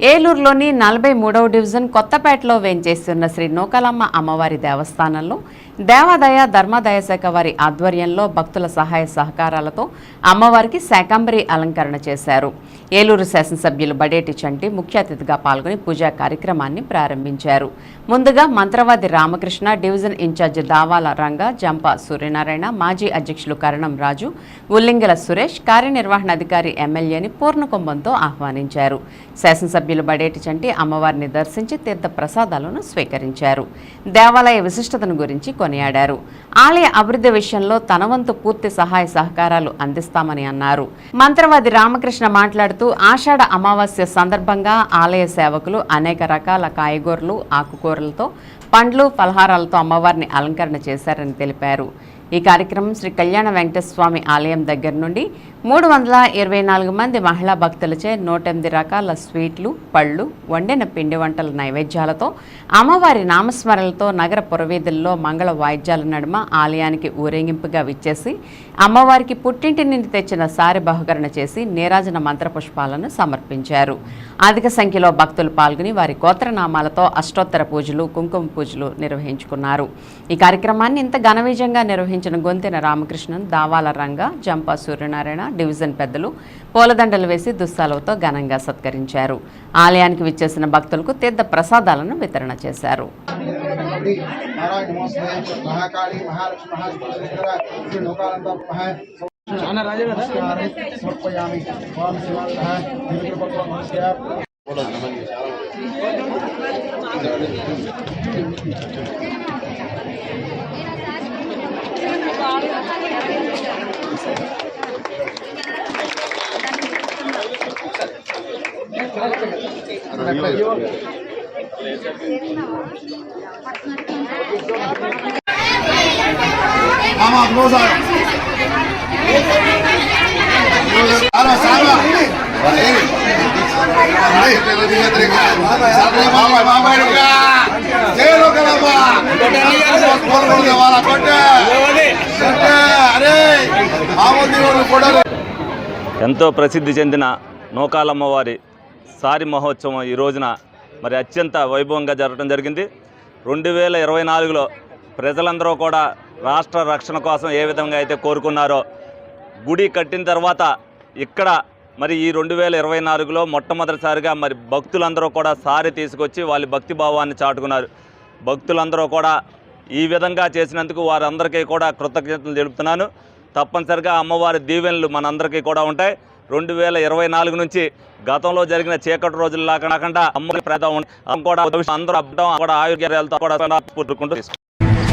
ఏలూరులోని నలభై మూడవ డివిజన్ కొత్తపేటలో వేంచేస్తున్న శ్రీ నూకలమ్మ అమ్మవారి దేవస్థానంలో దేవాదాయ ధర్మాదాయ శాఖ వారి ఆధ్వర్యంలో భక్తుల సహాయ సహకారాలతో అమ్మవారికి శాకంబరి అలంకరణ చేశారు. ఏలూరు శాసనసభ్యులు బడేటి చంటి ముఖ్య అతిథిగా పాల్గొని పూజా కార్యక్రమాన్ని ప్రారంభించారు. ముందుగా మంత్రవాది రామకృష్ణ డివిజన్ ఇన్ఛార్జి దావాల రంగ జంప సూర్యనారాయణ మాజీ అధ్యక్షులు కరణం రాజు ఉల్లింగల సురేష్ కార్యనిర్వహణాధికారి ఎమ్మెల్యేని పూర్ణకుంభంతో ఆహ్వానించారు. శాసనసభ్యులు బడేటి చంటి అమ్మవారిని దర్శించి తీర్థ ప్రసాదాలను స్వీకరించారు. దేవాలయ విశిష్టతను గురించి కొనియాడారు. ఆలయ అభివృద్ధి విషయంలో తనవంతు పూర్తి సహాయ సహకారాలు అందిస్తామని అన్నారు. మంత్రవాది రామకృష్ణ మాట్లాడుతూ ఆషాఢ అమావాస్య సందర్భంగా ఆలయ సేవకులు అనేక రకాల కాయగూరలు ఆకుకూరలతో పండ్లు ఫలహారాలతో అమ్మవారిని అలంకరణ చేశారని తెలిపారు. ఈ కార్యక్రమం శ్రీ కళ్యాణ వెంకటస్వామి ఆలయం దగ్గర నుండి మూడు వందల ఇరవై నాలుగు మంది మహిళా భక్తులచే నూట ఎనిమిది రకాల స్వీట్లు పళ్ళు వండిన పిండి వంటల నైవేద్యాలతో అమ్మవారి నామస్మరణలతో నగర పురవీధుల్లో మంగళ వాయిద్యాల నడుమ ఆలయానికి ఊరేగింపుగా విచ్చేసి అమ్మవారికి పుట్టింటి నుండి తెచ్చిన సారి బహుకరణ చేసి నీరాజన మంత్రపుష్పాలను సమర్పించారు. అధిక సంఖ్యలో భక్తులు పాల్గొని వారి గోత్రనామాలతో అష్టోత్తర పూజలు కుంకుమ పూజలు నిర్వహించుకున్నారు. ఈ కార్యక్రమాన్ని ఇంత ఘనవిజయంగా నిర్వహించిన గొంతెన రామకృష్ణన్ దావాల రంగ జంపా సూర్యనారాయణ డివిజన్ పెద్దలు పూలదండలు వేసి దుస్సాలతో ఘనంగా సత్కరించారు ఆలయానికి విచ్చేసిన భక్తులకు తీర్థ ప్రసాదాలను వితరణ చేశారు ஆமா க்ளோஸ் ஆகும் சாரா சாரா சாரா மாமா மாமா இருக்கா ஜெயலோகலாமா ఎంతో ప్రసిద్ధి చెందిన నూకాలమ్మవారి సారి మహోత్సవం ఈ రోజున మరి అత్యంత వైభవంగా జరగడం జరిగింది. రెండు వేల ఇరవై నాలుగులో ప్రజలందరూ కూడా రాష్ట్ర రక్షణ కోసం ఏ విధంగా అయితే కోరుకున్నారో గుడి కట్టిన తర్వాత ఇక్కడ మరి ఈ రెండు వేల ఇరవై నాలుగులో మొట్టమొదటిసారిగా మరి భక్తులందరూ కూడా సారి తీసుకొచ్చి వాళ్ళ భక్తి భావాన్ని చాటుకున్నారు. భక్తులందరూ కూడా ఈ విధంగా చేసినందుకు వారందరికీ కూడా కృతజ్ఞతలు తెలుపుతున్నాను. తప్పనిసరిగా అమ్మవారి దీవెనలు మనందరికీ కూడా ఉంటాయి. రెండు వేల ఇరవై నాలుగు నుంచి గతంలో జరిగిన చీకటి రోజులు కాకుండా అమ్మవారి ప్రజ కూడా అందరూ అబ్బడం కూడా ఆరోగ్యాలతో కూడా పుట్టుకుంటూ